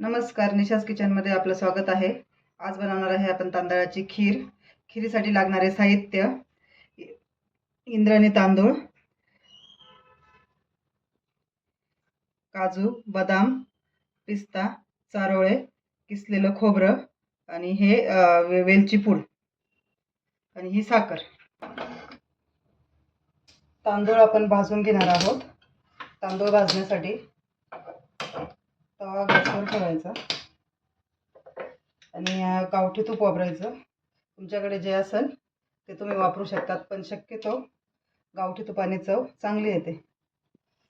नमस्कार निशास किचनमध्ये आपलं स्वागत आहे. आज बनवणार आहे आपण तांदळाची खीर. खिरीसाठी लागणारे साहित्य इ- इंद्रायणी तांदूळ काजू बदाम पिस्ता चारोळे किसलेलं खोबरं आणि हे वे- वेलची पूड आणि ही साखर. तांदूळ आपण भाजून घेणार आहोत. तांदूळ भाजण्यासाठी तवा गॅसवर ठेवायचा. आणि गावठी तूप वापरायचं. तुमच्याकडे जे असेल ते तुम्ही वापरू शकतात पण शक्यतो गावठी तुपाने चव चांगली येते.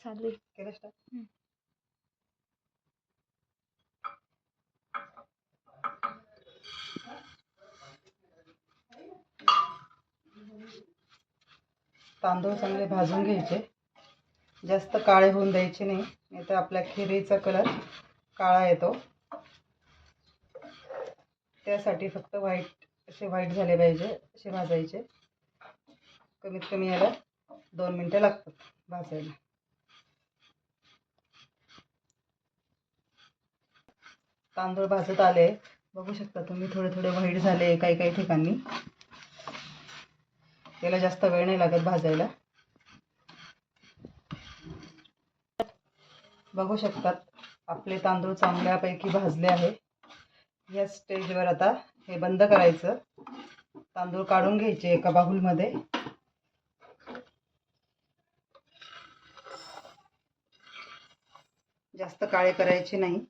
चालेल. केलं start? तांदूळ चांगले भाजून घ्यायचे. जास्त काळे होऊन द्यायचे नाही. नाही तर आपल्या खिरीचा कलर काळा येतो. त्यासाठी फक्त व्हाईट असे व्हाईट झाले पाहिजे असे भाजायचे. कमीत कमी याला दोन मिनटं लागतात भाजायला. तांदूळ भाजत आले. बघू शकता तुम्ही थोडे थोडे व्हाईट झाले काही काही ठिकाणी. याला जास्त वेळ नाही लागत भाजायला. बघू शकतात. आपले तांदूळ चांगल्यापैकी भाजले आहे. या स्टेजवर आता हे बंद करायचं. तांदूळ काढून घ्यायचे एका बाहुलमध्ये जास्त काळे करायचे नाही.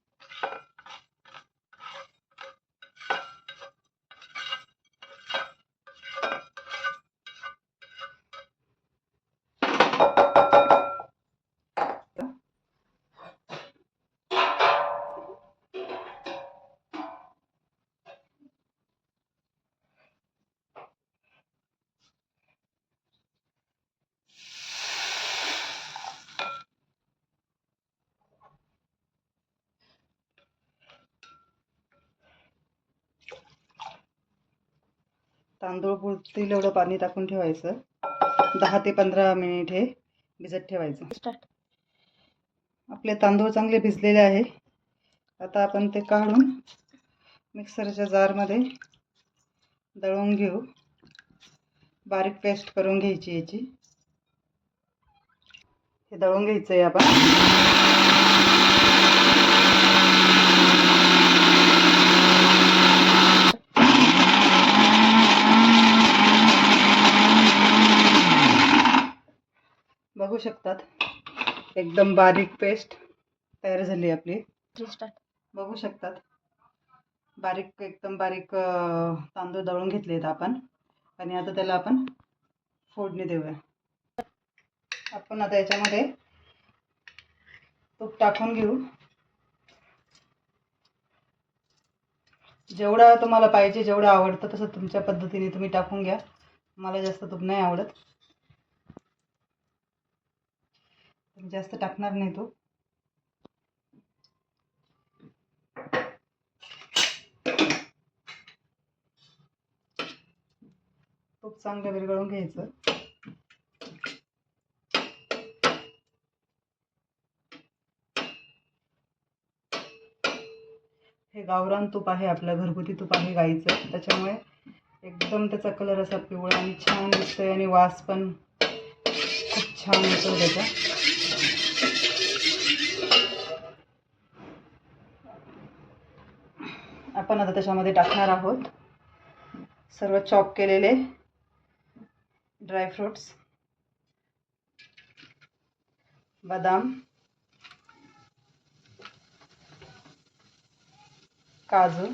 तांदूळ पुरतील एवढं पाणी टाकून ठेवायचं. दहा ते पंधरा मिनिट हे भिजत ठेवायचं. स्टार्ट आपले तांदूळ चांगले भिजलेले आहे. आता आपण ते काढून मिक्सरच्या जारमध्ये दळून घेऊ. बारीक पेस्ट करून घ्यायची याची. हे दळून घ्यायचं आहे आपण. शकतात. एकदम बारीक पेस्ट तयार झाली आपली. बघू शकतात. बारीक एकदम बारीक तांदूळ दळून घेतलेत आपण. आणि आता त्याला आपण फोडणी देऊया. आपण आता याच्यामध्ये तूप टाकून घेऊ. जेवढं तुम्हाला पाहिजे जेवढं आवडतं तसं तुमच्या पद्धतीने तुम्ही टाकून घ्या. मला जास्त तूप नाही आवडत मी जास्त टाकणार नाही तो. तूप चांगलं विरगळून घ्यायचं. हे गावरान तूप आहे आपलं घरगुती तूप आहे गाईचं. त्याच्यामुळे एकदम त्याचा कलर असा पिवळा आणि छान दिसतोय आणि वास पण खूप छान येतो त्याचा. आपण आता त्याच्यामध्ये टाकणार आहोत. सर्व चॉप केलेले ड्रायफ्रुट्स बदाम. काजू.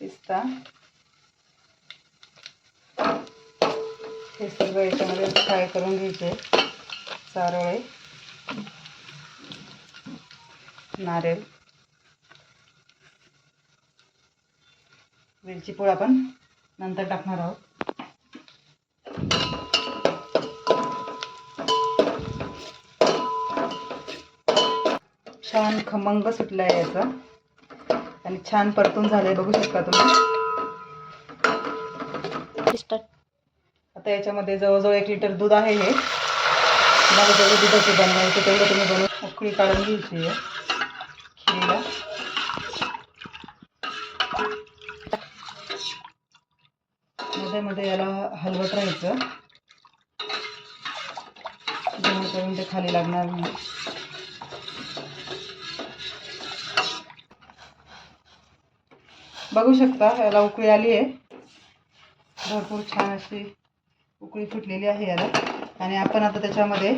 पिस्ता. हे सर्व याच्यामध्ये फ्राय करून घ्यायचे. चारोळे नारळ. वेलची पूड आपण नंतर टाकणार आहोत. छान खमंग सुटला आहे याचा. आणि छान परतून झालंय बघू शकता तुम्ही. आता याच्यामध्ये जवळजवळ एक लिटर दूध आहे हे. तुम्हाला जेवढं दुधाचं बनवायचं तेवढं तुम्ही बनवून उकळी काढून घ्यायची आहे. खिरीला मध्ये मध्ये याला हलवत राहायचं. जेणेकरून ते खाली लागणार नाही. बघू शकता याला उकळी आली आहे. भरपूर छान अशी उकळी फुटलेली आहे याला. आणि आपण आता त्याच्यामध्ये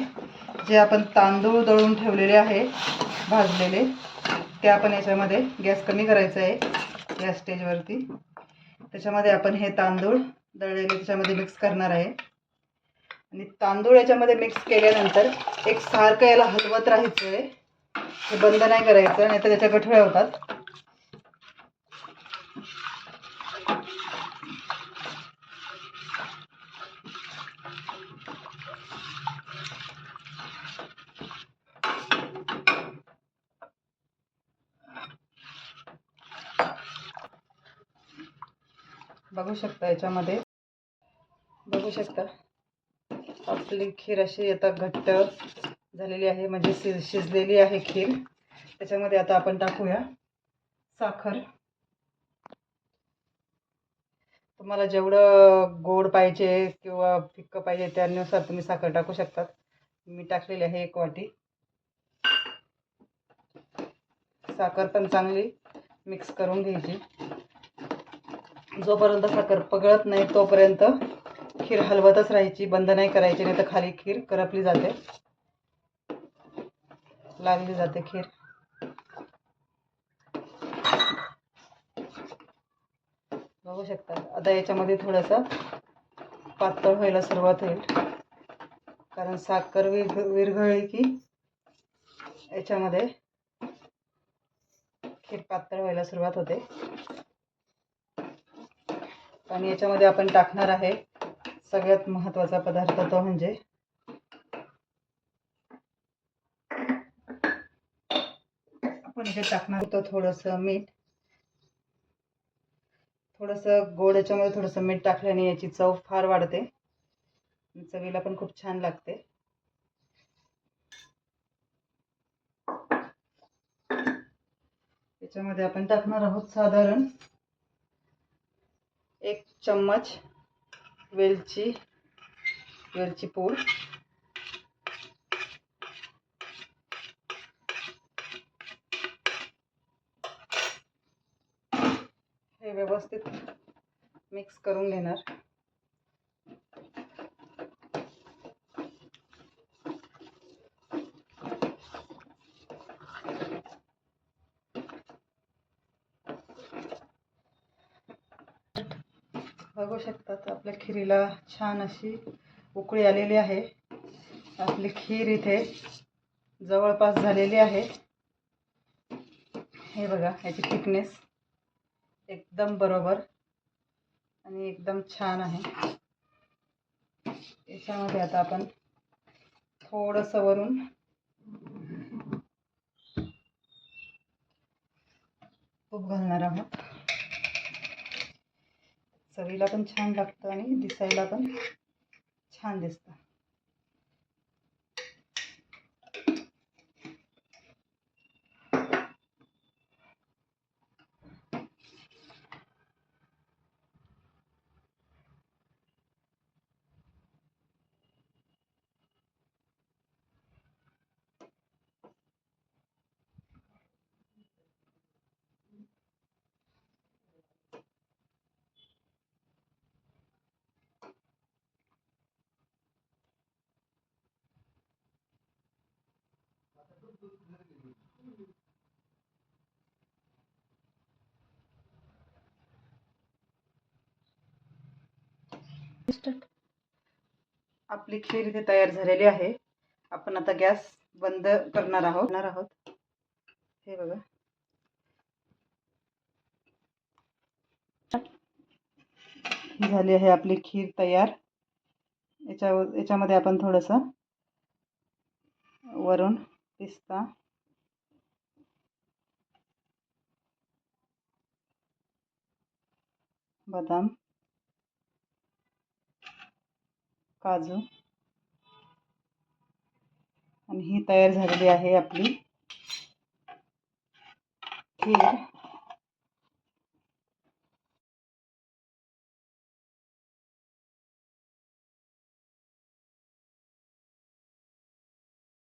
जे आपण तांदूळ दळून ठेवलेले आहे भाजलेले ते आपण याच्यामध्ये गॅस कमी करायचा आहे या स्टेजवरती. त्याच्यामध्ये आपण हे तांदूळ दळलेले त्याच्यामध्ये मिक्स करणार आहे. आणि तांदूळ याच्यामध्ये मिक्स केल्यानंतर एक सारखं याला हलवत राहायचं आहे हे बंद नाही करायचं नाही तर त्याच्या गठळ्या होतात. बघू शकता याच्यामध्ये. बघू शकता. आपली खीर अशी आता घट्ट झालेली आहे म्हणजे शिज शिजलेली आहे खीर. त्याच्यामध्ये आता आपण टाकूया साखर. तुम्हाला जेवढं गोड पाहिजे किंवा फिक्कं पाहिजे त्यानुसार तुम्ही साखर टाकू शकतात मी टाकलेली आहे एक वाटी. साखर पण चांगली मिक्स करून घ्यायची. जोपर्यंत साखर पगळत नाही तोपर्यंत खीर हलवतच राहायची बंद नाही करायची नाही तर खाली खीर करपली जाते. लागली जाते खीर. बघू शकता. आता याच्यामध्ये थोडंसं पातळ व्हायला सुरुवात होईल. कारण साखर विरघ विरघळली की याच्यामध्ये खीर पातळ व्हायला सुरुवात होते. आणि याच्यामध्ये आपण टाकणार आहे सगळ्यात महत्त्वाचा पदार्थ तो म्हणजे आपण इथे टाकणार होतो थोडंसं मीठ. थोडंसं गोड याच्यामध्ये थोडंसं मीठ टाकल्याने याची चव फार वाढते. चवीला पण खूप छान लागते. याच्यामध्ये आपण टाकणार आहोत साधारण एक चम्मच वेलची वेलची पूड. हे व्यवस्थित मिक्स करून घेणार. बघू शकतात आपल्या खिरीला छान अशी उकळी आलेली आहे. आपली खीर इथे जवळपास झालेली आहे. हे बघा ह्याची थिकनेस एकदम बरोबर आणि एकदम छान आहे. याच्यामध्ये आता आपण थोडंसं वरून तूप घालणार आहोत. चवीला पण छान लागतं आणि दिसायला पण छान दिसतं. आपली खीर इथे तयार झालेली आहे. आपण आता गॅस बंद करणार आहोत. करणार आहोत. हे बघा. झाली आहे आपली खीर तयार. याच्या याच्यामध्ये आपण थोडंसं वरून पिस्ता बदाम. काजू. आणि ही तयार झालेली आहे आपली खीर.